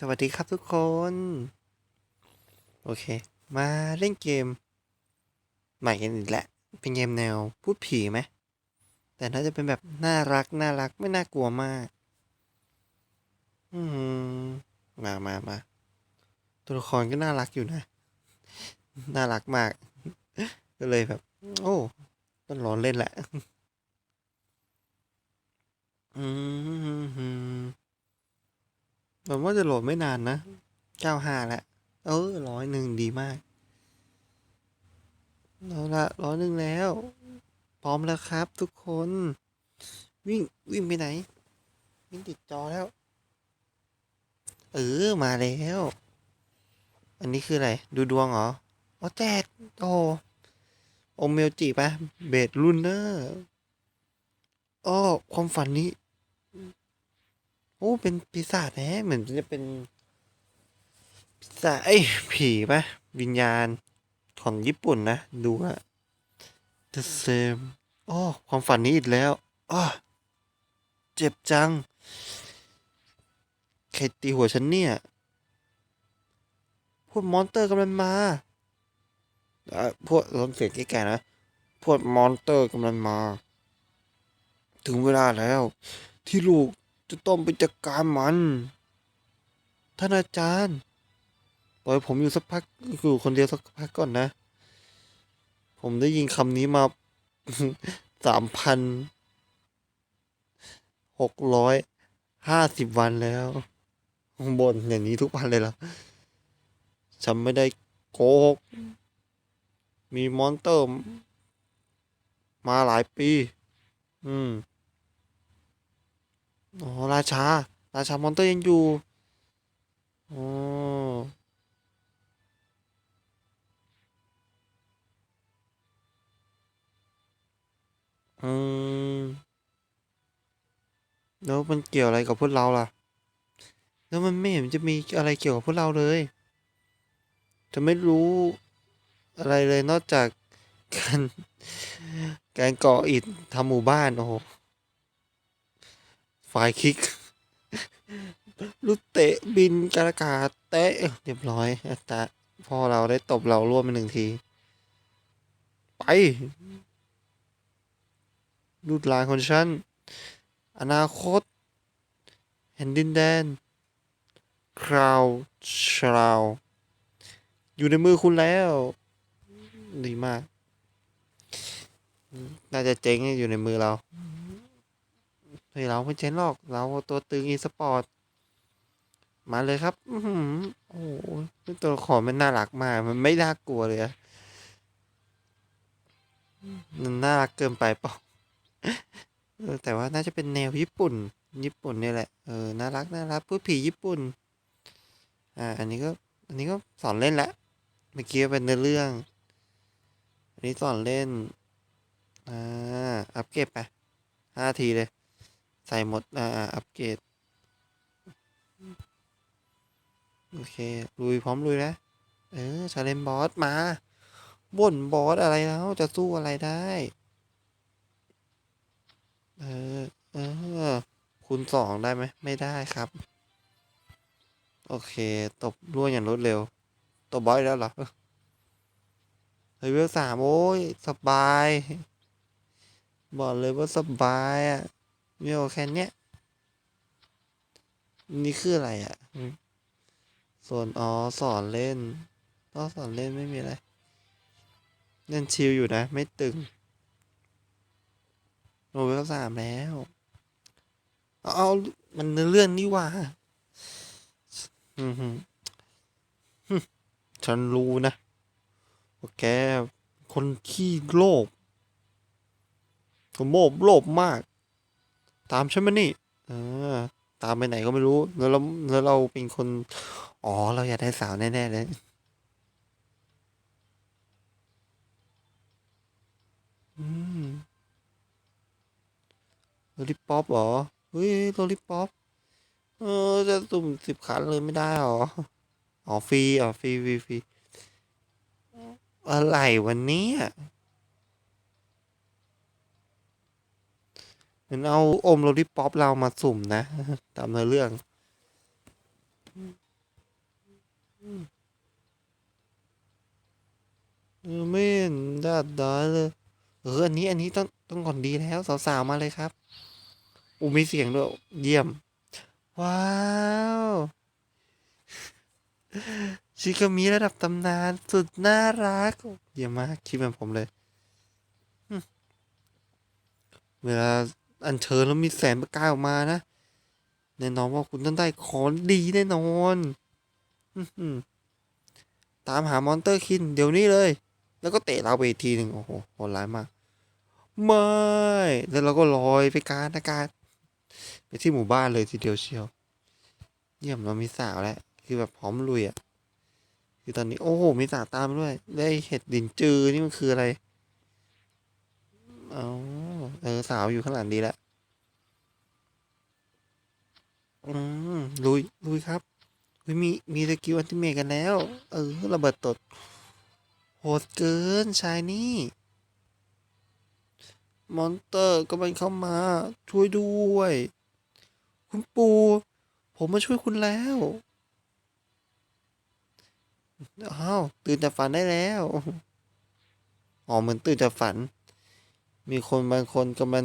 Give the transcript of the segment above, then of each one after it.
สวัสดีครับทุกคน โอเค มาเล่นเกม ใหม่กันอีกแล้วเป็นเกมแนวพูดผีไหม แต่น่าจะเป็นแบบน่ารักน่ารักไม่น่ากลัวมาก อืมมามามาตัวละครก็น่ารักอยู่นะ น่ารักมาก ก็เลยแบบ โอ้ต้องรอนเล่นแหละ อืม ผมว่าจะโหลดไม่นานนะเก้าห้าแล้วเออร้อยหนึ่งดีมากเอาละร้อยหนึ่งแล้ว พร้อมแล้วครับทุกคน วิ่งวิ่งไปไหน วิ่งติดจอแล้ว เออ มาแล้ว อันนี้คืออะไร ดูดวงเหรอ อ๋อแจกโอ้โอเมลจิปะเบดลุนเนอร์อ้อความฝันนี้ โอ้เป็นปีศาจแฮะเหมือนจะเป็นปีศาจเอ้ยผีปะวิญญาณของญี่ปุ่นนะ ดูอะ The same อ้อความฝันนี้อีกแล้วอ้อเจ็บจัง ใครตีหัวฉันเนี่ย พวกมอนเตอร์กำลังมาพวกลองเสียงแก่ๆนะ พวกมอนเตอร์กำลังมา ถึงเวลาแล้ว ที่ลูก จะต้องไปจัดการมัน ท่านอาจารย์ปล่อยผมอยู่สักพักอยู่คนเดียวสักพักก่อนนะ ผมได้ยินคำนี้มาสามพันหกร้อยห้าสิบวันแล้วบนอย่างนี้ทุกวันเลยเหรอฉันไม่ได้โกหก มีมอนเตอร์ มาหลายปี อืม อ๋อราชา ราชามอนเตอร์ยังอยู่อ๋ออืมแล้วมันเกี่ยวอะไรกับพวกเราล่ะ แล้วมันไม่เห็นจะมีอะไรเกี่ยวกับพวกเราเลย จะไม่รู้อะไรเลยนอกจากการการก่ออิฐทำหมู่บ้านโอ้โห ไฟคิกลูกเตะบินกระกาศเตะเรียบร้อยแต่พ่อเราได้ตบเราร่วมไปหนึ่งที ไปลูดลานของฉัน อนาคตแห่งดินแดน คราวชราว อยู่ในมือคุณแล้ว ดีมาก น่าจะเจ๊งอยู่ในมือเรา เฮ้ยเราไม่เจ๊งหรอก เราตัวตึงอีสปอร์ต มาเลยครับ อืโอ้โหตัวละครมันน่ารักมาก มันไม่น่ากลัวเลยอะมันน่ารักเกินไปปอแต่ว่าน่าจะเป็นแนวญี่ปุ่น ญี่ปุ่นเนี่ยแหละ เออ น่ารัก น่ารักพูดผีญี่ปุ่น อ่า อันนี้ก็ อันนี้ก็สอนเล่นละ เมื่อกี้เป็นเนื้อเรื่อง อันนี้สอนเล่น อ่า อัปเกรดไปห้าทีเลย ใส่หมดอ่าอัปเกรดโอเค ลุยพร้อมลุยนะ เออชาเลนบอสมาบ่นบอสอะไรแล้ว จะสู้อะไรได้ เออ เออ คูณสองได้ไหม ไม่ได้ครับ โอเค ตบร่วงอย่างรวดเร็ว ตบบอสแล้วเหรอเลเวลสามโอ้ย สบาย บอกเลยว่าสบายอะะมีโอแค่เนี้ยนี่คืออะไรอะ่ะส่วนอ๋อสอนเล่นก็สอนเล่นไม่มีอะไรเล่นชิลอยู่นะ ไม่ตึงโนเวลสามแล้ว เอาเอามันเนื้อเรื่องนี่ว่าฉันรู้นะว่าแกคนขี้โลภผมโมบโลภมาก ตามฉันมานี่เอตามไปไหนก็ไม่รู้ แล้วเราแล้วเราเป็นคน อ๋อ เราอยากได้สาวแน่ ๆ เลย อืมโลลิป๊อปเหรอ เฮ้ยโลลิป๊อป เออ จะสุ่มสิบขันเลยไม่ได้หรอ อ๋อ ฟรี อ๋อ ฟรีฟรีฟรีอะไรวันนี้ เหมือนเอาอมโลลิปอปเรามาสุ่มนะ ตามเนื้อเรื่อง ไม่เห็นดัดดาเลยเอออันนี้อันนี้ต้องต้องก่อนดีแล้ว สาวๆมาเลยครับอูมีเสียงด้วย เยี่ยม ว้าว ชิคามิระดับตำนาน สุดน่ารัก เยี่ยมมากคิดเหมือนผมเลย เวลา อัญเชิญแล้วมีแสงประกายออกมานะแน่นอนว่าคุณต้องได้ของดีแน่นอนตามหามอนเตอร์คิน เดี๋ยวนี้เลย แล้วก็เตะเราไปอีกทีหนึ่งโอ้โหโหดร้ายมากไม่แล้วเราก็ลอยไปกลารอากาศไปที่หมู่บ้านเลยทีเดียวเชียว เยี่ยมเรามีสาวแล้ว คือแบบพร้อมลุยอะคือตอนนี้โอ้โหมีสาวตามด้วย ได้เห็ดดินจือนี่มันคืออะไร อ๋อเออ สาวอยู่ข้างหลังดีแล้วอืมลุยลุยครับเฮ้ยมี มีสกิลอันติเมทกันแล้ว เออ ระเบิดตด โหดเกิน ชายนี่ มอนเตอร์ก็มันเข้ามา ช่วยด้วย คุณปูผมมาช่วยคุณแล้ว อ้าว ตื่นจากฝันได้แล้ว อ๋อ เหมือนตื่นจากฝัน มีคนบางคนกำลัง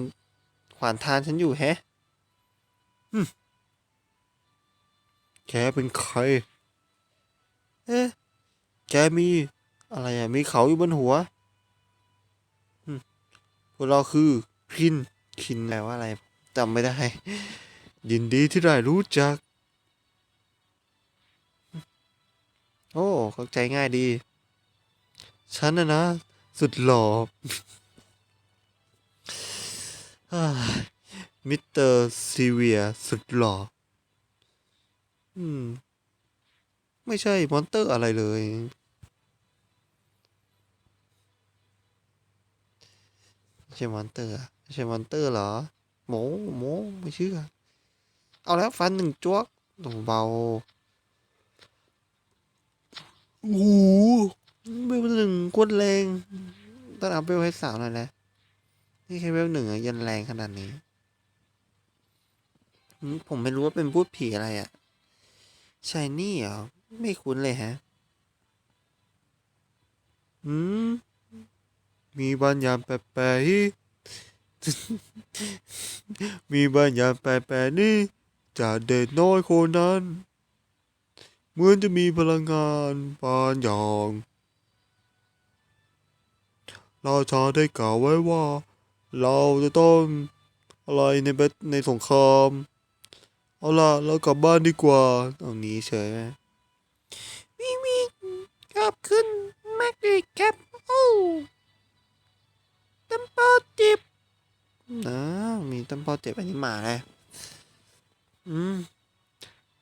ขวานทางฉันอยู่แฮะแกเป็นใคร เอ๊ะ แกมี อะไรอะ มีเขาอยู่บนหัวอืมพวกเราคือคิน คินแปลว่าอะไรจำไม่ได้ ยินดีที่ได้รู้จัก โอ้ เข้าใจง่ายดี ฉันนะนะ สุดหล่อ มิสเตอร์ซีเวียสุดหล่อ อืม ไม่ใช่มอนเตอร์อะไรเลย ไม่ใช่มอนเตอร์อะไม่ใช่มอนเตอร์เหรอ โมโมไม่เชื่อ เอาแล้วฟันหนึ่งจวกโอ้เบาโอ้โหเวลหนึ่งโคตรแรง ต้องอัพเวลให้สาวหน่อยแหละ นี่แค่เวลหนึ่งอะยันแรงขนาดนี้ ผมไม่รู้ว่าเป็นพูดผีอะไรอะ่ะชายนี่เหรอ ไม่คุ้นเลยฮะ อืม มีบางอย่างแปลกๆมีบางอย่างแปลกๆนี่จากเด็กน้อยคนนั้นเหมือนจะมีพลังงานบางอย่างราชาได้กล่าวไว้ว่า เราจะต้องอะไรในเบตในสงครามเอาล่ะเรากลับบ้านดีกว่าตรงนี้เฉยไหมวิ่งวิ่งขอบคุณมากเลยครับโอ้ตั้มปอเจ็บนะมีตั้มปอเจ็บอันนี้หมาเลยอืม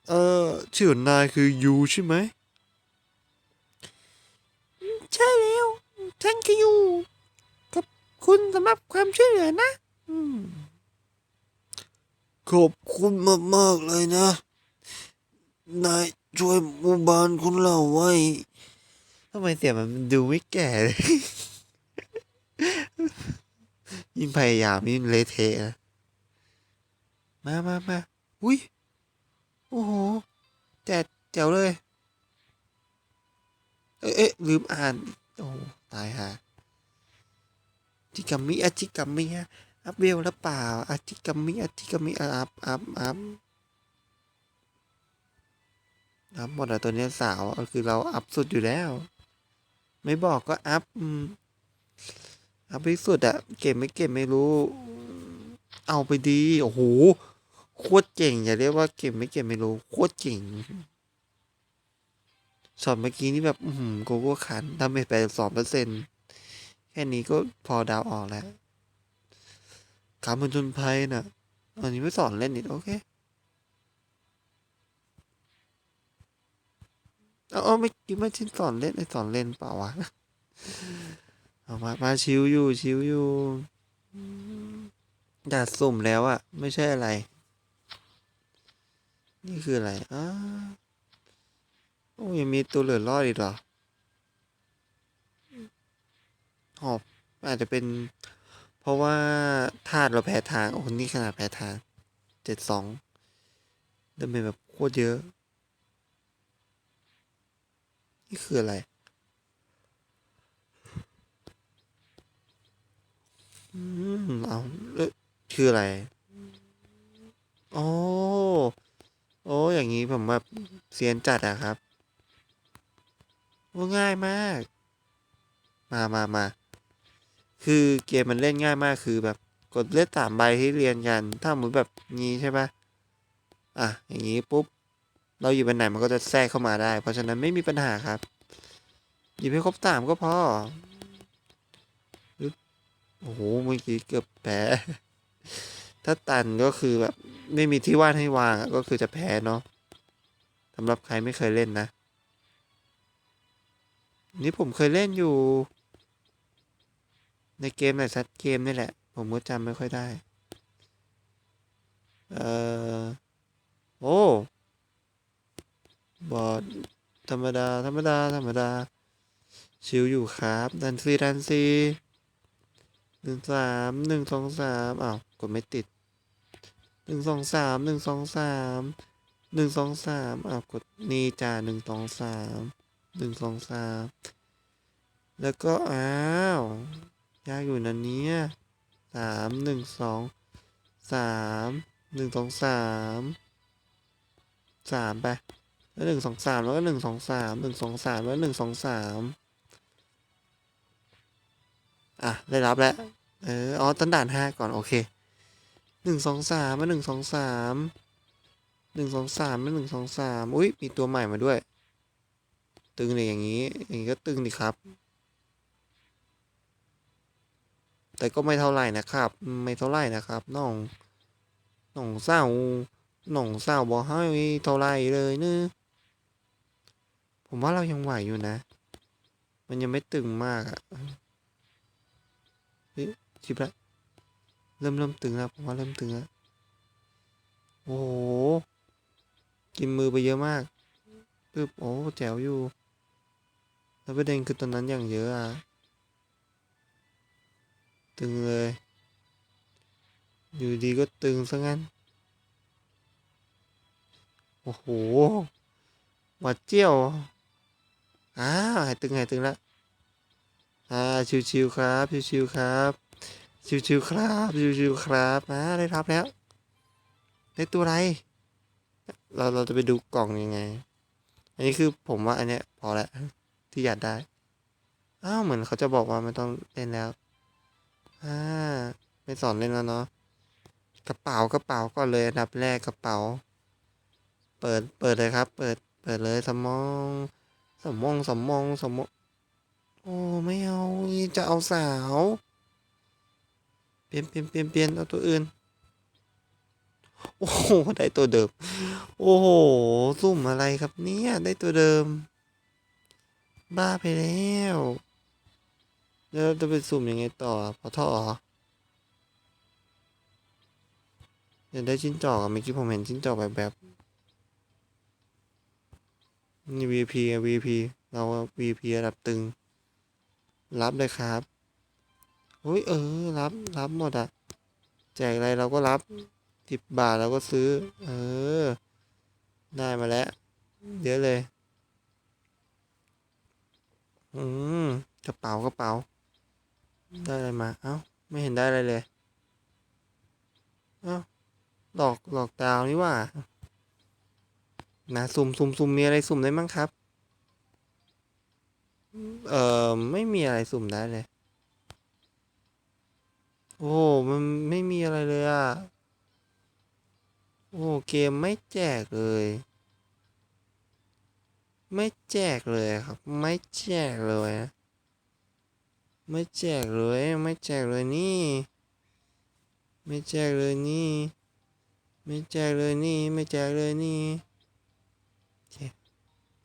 เออชื่อของนายคือยูใช่ไหม รับความช่วยเหลือนะขอบคุณมาก ๆ เลยนะ นายช่วยหมู่บ้านคุณเราไว้ ทำไมเสียงมันดูไม่แก่เลย ยิ่งพยายามยิ่งเละเทะนะมามามาอุ้ย โอ้โหแจ๋แจ๋วเลย เอ๊ะลืมอ่าน โอ้ ตายฮะ จิกัมมิอาจิกัมมิฮะอัพเวลหรือเปล่าอาจิกัมมิอาจิกัมมิอัพอัพอัพอัพหมดอะตัวเนี้ยสาวคือเราอัพสุดอยู่แล้ว ไม่บอกก็อัพอัพที่สุดอะเก็บไม่เก็บไม่รู้ เอาไปดีโอ้โหโคตรเก่งอย่าเรียกว่าเก่งไม่เก่งไม่รู้โคตรเก่งช็อตเมื่อกี้นี่แบบ อืมโกโก้ขันทำไปแปดสองเปอร์เซ็นแค่นี้ก็พอเดาวออกแล้วการบรรจนภัยน่ะ อันนี้ไม่สอนเล่นนิดโอเคเอาเอาไม่กินไม่ชินสอนเล่นไอสอนเล่นเปล่าวะเอามามาชิวอยู่ชิวอยู่ดัดสุ่มแล้วอะไม่ใช่อะไร นี่คืออะไรอ้าโอ้ยังมีตัวเหลือรอดอีกเหรอ หอบอาจจะเป็น เพราะว่าธาตุเราแพ้ทาง โอ้นี่ขนาดแพ้ทางเจ็ดสองดินเป็นแบบโคตรเยอะ นี่คืออะไรอืมเอาเอ๊ะคืออะไรโอ้โอ้อย่างนี้ผมแบบเซียนจัดอะครับง่ายมาก มามามา คือเกมมันเล่นง่ายมากคือแบบกดเลขสามใบที่เรียนกัน ถ้าเหมือนแบบงี้ใช่ปะอะ อย่างนี้ปุ๊บ เราหยิบนไหนมันก็จะแทรกเข้ามาได้ เพราะฉะนั้นไม่มีปัญหาครับหยิบให้ครบสามก็พอ โอ้โห เมื่อกี้เกือบแพ้ ถ้าตันก็คือแบบไม่มีที่ว่างให้วางก็คือจะแพ้เนาะสำหรับใครไม่เคยเล่นนะ นี่ผมเคยเล่นอยู่ ในเกมไหนซัดเกมนี่แหละ ผมก็จำไม่ค่อยได้ เอ่อ โอ้ บอดธรรมดา ธรรมดา ธรรมดา ชิวอยู่ครับ ดันซีดันซีหนึ่งสามหนึ่งสองสามอ้าวกดไม่ติดหนึ่งสองสามหนึ่งสองสามหนึ่งสองสามอ้าวกดนี่จ้าหนึ่งสองสามหนึ่งสองสามแล้วก็อ้าว ยากอยู่นะเนี่ยสามหนึ่งสองสามหนึ่งสองสามสามไปแล้วหนึ่งสองสามแล้วก็หนึ่งสองสามหนึ่งสองสามแล้วหนึ่งสองสามอะ ได้รับแล้ว เอออ๋อตั้งด่านห้าก่อน โอเคหนึ่งสองสามมาหนึ่งสองสามหนึ่งสองสามมาหนึ่งสองสามอุ้ยมีตัวใหม่มาด้วย ตึงเลยอย่างนี้ อย่างนี้ก็ตึงดีครับ แต่ก็ไม่เท่าไหร่นะครับ ไม่เท่าไหร่นะครับน้องน้องเศร้าน้องเศร้าบอกให้เท่าไหร่เลยเนอะผมว่าเรายังไหวอยู่นะ มันยังไม่ตึงมากอะเฮ้ยชิบละเริ่มเริ่มตึงแล้วผมว่าเริ่มตึงแล้วโอ้โห กินมือไปเยอะมากปึ๊บโอ้แจ๋วอยู่ แล้วประเด็นคือตอนนั้นอย่างเยอะอะ ตึงเลย อยู่ดีก็ตึงซะงั้น โอ้โหหวัดเจียวอ้าวหายตึงหายตึงแล้วอ่าชิวๆครับชิวๆครับชิวๆครับชิวๆครับอ่าได้รับแล้ว ได้ตัวอะไร เราเราจะไปดูกล่องยังไง อันนี้คือผมว่าอันเนี้ยพอแล้วที่อยากได้อ้าวเหมือนเขาจะบอกว่าไม่ต้องเล่นแล้ว อ่าไม่สอนเล่นแล้วเนาะกระเป๋ากระเป๋าก่อนเลยอันดับแรกกระเป๋า เปิดเปิดเลยครับ เปิดเปิดเลยสมองสมองสมองสมองโอ้ไม่เอาจะเอาสาวเปลี่ยนเปลี่ยนเปลี่ยนเปลี่ยนเอาตัวอื่นโอ้โหได้ตัวเดิม โอ้โหสุ่มอะไรครับเนี่ยได้ตัวเดิม บ้าไปแล้ว แล้วเราจะไปสุ่มยังไงต่อพอท่อเหรอยากได้จิ้นจอกอะเมื่อกี้ผมเห็นจิ้นจอกแบบแบบนี่ VP อะ VP เรา VP ระดับตึง รับเลยครับเฮ้ยเออ รับ รับหมดอะแจกอะไรเราก็รับสิบบาทเราก็ซื้อ เออ ได้มาแล้วเยอะเลย อืมกระเป๋ากระเป๋า ได้อะไรมา เอ้า ไม่เห็นได้อะไรเลย เอ้า หลอก หลอกดาวนี่ว่า นะ สุ่มสุ่มสุ่มมีอะไรสุ่มได้มั้งครับ เอ่อ ไม่มีอะไรสุ่มได้เลย โอ้โหมันไม่มีอะไรเลยอะ โอ้โหเกมไม่แจกเลย ไม่แจกเลยครับ ไม่แจกเลยนะ ไม่แจกเลยไม่แจกเลยนี่ ไม่แจกเลยนี่ ไม่แจกเลยนี่ ไม่แจกเลยนี่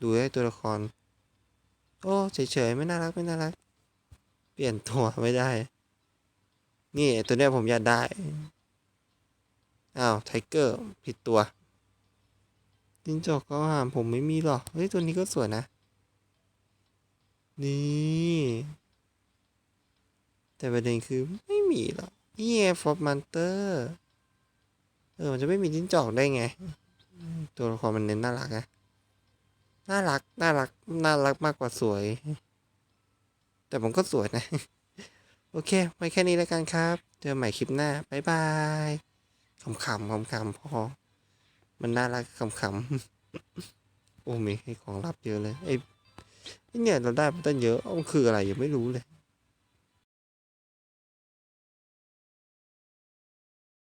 ดูได้ตัวละคร โอ้เฉยๆไม่น่ารักไม่น่ารัก เปลี่ยนตัวไม่ได้ นี่ตัวเนี้ยผมอยากได้ อ้าวไทเกอร์ผิดตัวจิ้งจอกก็หามผมไม่มีหรอก เฮ้ยตัวนี้ก็สวยนะ นี่ แต่ประเด็นคือไม่มีหรอกนี่ไงฟอร์มันเตอร์เออมันจะไม่มีจิ้งจอกได้ไง ตัวละครมันเน้นน่ารักนะน่ารักน่ารักน่ารักมากกว่าสวย แต่ผมก็สวยนะ โอเคไว้แค่นี้แล้วกันครับ เจอใหม่คลิปหน้า บ๊ายบายขำๆขำๆพอ มันน่ารักขำๆโอ้มีให้ของรับเยอะเลยไอ้เนี่ยเราได้มาตั้งเยอะมันคืออะไรยังไม่รู้เลย